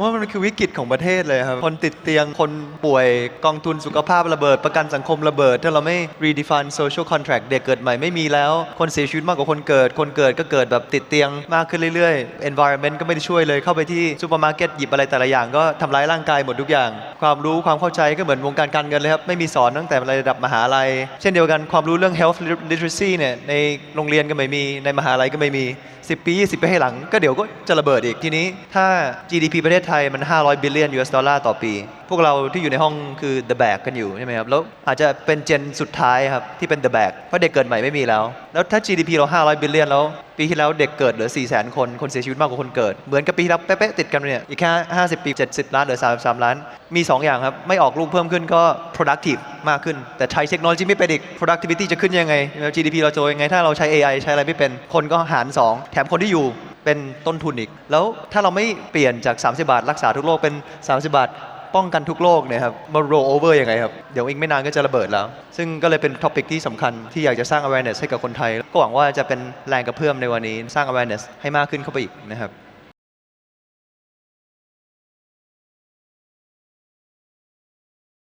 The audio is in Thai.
ว่ามันคือวิกฤตของประเทศเลยครับ คนติดเตียงคนป่วยกองทุนสุขภาพระเบิด ประกันสังคมระเบิด ถ้าเราไม่ redefine social contract เด็กเกิดใหม่ไม่มีแล้ว คนเสียชีวิตมากกว่าคนเกิด คนเกิดก็เกิดแบบติดเตียงมากขึ้นเรื่อยๆ environment ก็ไม่ได้ช่วยเลยเข้าไปที่ซูเปอร์มาร์เก็ตหยิบอะไรแต่ละอย่างก็ทำร้ายร่างกายหมดทุกอย่าง ความรู้ความเข้าใจก็เหมือนวงการการเงินเลยครับไม่มีสอนตั้งแต่ระดับมหาลัย เช่นเดียวกันความรู้เรื่อง health literacy เนี่ยในโรงเรียนก็ไม่มีในมหาลัยก็ไม่มี 10 ปี 20 ปีให้หลัง ก็เดี๋ยวก็จะระเบิดอีกทีนี้ ถ้า GDP ประเทศไทยมัน 500 บิลเลียน US ดอลลาร์ต่อปี พวกเราที่อยู่ในห้องคือ the bag กันอยู่ใช่ไหมครับ แล้วอาจจะเป็นเจนสุดท้ายครับ ที่เป็น the bag เพราะเด็กเกิดใหม่ไม่มีแล้ว แล้วถ้า GDP เรา 500 บิลเลียนแล้ว ปีที่แล้วเด็กเกิดเหลือ 4 0 0 0 0 0 คน คนเสียชีวิตมากกว่าคนเกิด เหมือนกับปีที่แล้วเป๊ะๆติดกันเนี่ย อีกแค่50 ปี 70 ล้านเหลือ 33 ล้าน มี 2 อย่างครับ ไม่ออกลูกเพิ่มขึ้นก็ productive มากขึ้น แต่ใช้เทคโนโลยีไม่เป็นอีก productivity จะขึ้นยังไง GDP เราจยังไง ถ้าเราใช้ AI ใช้อะไรไม่เป็น คนก็หาร 2 แถมคนที่อยู่ เป็นต้นทุนอีก แล้วถ้าเราไม่เปลี่ยนจาก 30 บาท รักษาทุกโรคเป็น 30 บาท ป้องกันทุกโรคเนี่ยครับมาโรเวอร์ยังไงครับ เดี๋ยวอีกไม่นานก็จะระเบิดแล้ว ซึ่งก็เลยเป็นท็อปิกที่สำคัญที่อยากจะสร้าง awareness ให้กับคนไทย ก็หวังว่าจะเป็นแรงกระเพื่อมในวันนี้สร้าง awareness ให้มากขึ้นเข้าไปอีกนะครับ